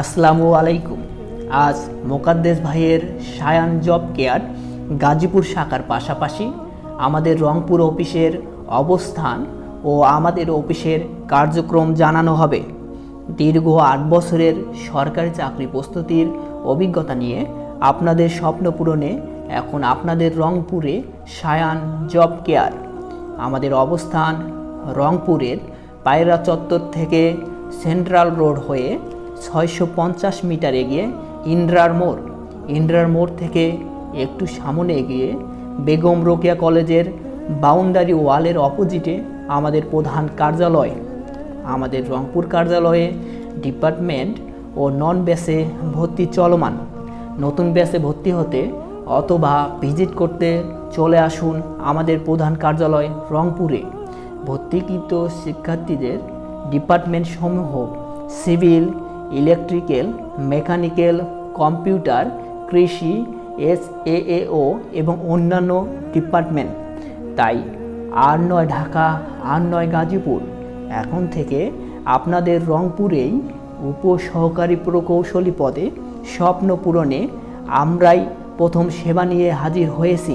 আসসালামু আলাইকুম। আজ মোকাদ্দেস ভাইয়ের সায়ান জব কেয়ার গাজীপুর শাখার পাশাপাশি আমাদের রংপুর অফিসের অবস্থান ও আমাদের অফিসের কার্যক্রম জানানো হবে। দীর্ঘ আট বছরের সরকারি চাকরি প্রস্তুতির অভিজ্ঞতা নিয়ে আপনাদের স্বপ্ন পূরণে এখন আপনাদের রংপুরে সায়ান জব কেয়ার। আমাদের অবস্থান রংপুরের পায়রা চত্বর থেকে সেন্ট্রাল রোড হয়ে ছয়শো পঞ্চাশ মিটার এগিয়ে ইন্দ্রার মোড়। ইন্দ্রার মোড় থেকে একটু সামনে এগিয়ে বেগম রোকেয়া কলেজের বাউন্ডারি ওয়ালের অপোজিটে আমাদের প্রধান কার্যালয়। আমাদের রংপুর কার্যালয়ে ডিপার্টমেন্ট ও নন ব্যাসে ভর্তি চলমান। নতুন ব্যাসে ভর্তি হতে অথবা ভিজিট করতে চলে আসুন আমাদের প্রধান কার্যালয় রংপুরে। ভর্তিকৃত শিক্ষার্থীদের ডিপার্টমেন্ট সমূহ সিভিল ইলেকট্রিক্যাল, মেকানিক্যাল, কম্পিউটার, কৃষি, এস এও এবং অন্যান্য ডিপার্টমেন্ট। তাই আর নয় ঢাকা, আর নয় গাজীপুর। এখন থেকে আপনাদের রংপুরেই উপসহকারী প্রকৌশলী পদে স্বপ্ন পূরণে আমরাই প্রথম সেবা নিয়ে হাজির হয়েছি।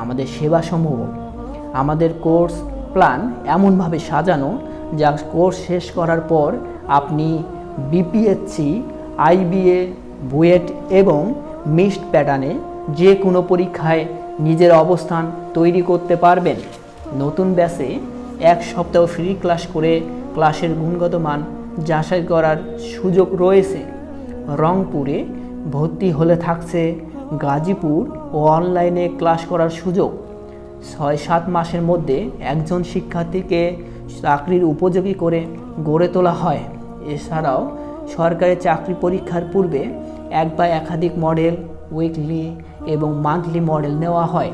আমাদের সেবাসমূহ, আমাদের কোর্স প্ল্যান এমনভাবে সাজানো, যা কোর্স শেষ করার পর আপনি বিপিএসসি আইবিএ বুয়েট এবং মিক্সড প্যাটার্নে যে কোনো পরীক্ষায় নিজের অবস্থান তৈরি করতে পারবেন। নতুন ব্যাচে এক সপ্তাহ ফ্রি ক্লাস করে ক্লাসের গুণগত মান যাচাই করার সুযোগ রয়েছে। রংপুরে ভর্তি হলে থাকছে গাজীপুর ও অনলাইনে ক্লাস করার সুযোগ। ছয় সাত মাসের মধ্যে একজন শিক্ষার্থীকে চাকরির উপযোগী করে গড়ে তোলা হয়। এছাড়াও সরকারি চাকরি পরীক্ষার পূর্বে এক বা একাধিক মডেল, উইকলি এবং মান্থলি মডেল নেওয়া হয়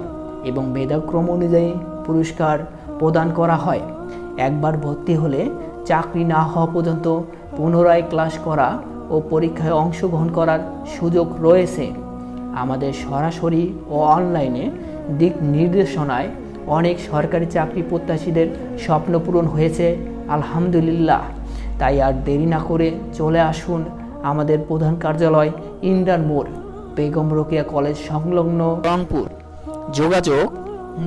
এবং বেদাক্রম অনুযায়ী পুরস্কার প্রদান করা হয়। একবার ভর্তি হলে চাকরি না হওয়া পর্যন্ত পুনরায় ক্লাস করা ও পরীক্ষায় অংশগ্রহণ করার সুযোগ রয়েছে। আমাদের সরাসরি ও অনলাইনে দিক নির্দেশনায় অনেক সরকারি চাকরি প্রত্যাশীদের স্বপ্ন পূরণ হয়েছে, আলহামদুলিল্লাহ। তাই আর দেরি না করে চলে আসুন আমাদের প্রধান কার্যালয় ইন্ডার মোড়, বেগম রোকেয়া কলেজ সংলগ্ন রংপুর। যোগাযোগ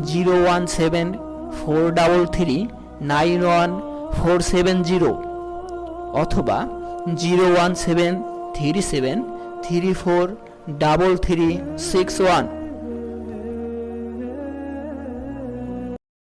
zero one seven four double three nine one four seven zero অথবা zero one seven three seven three four double three six one.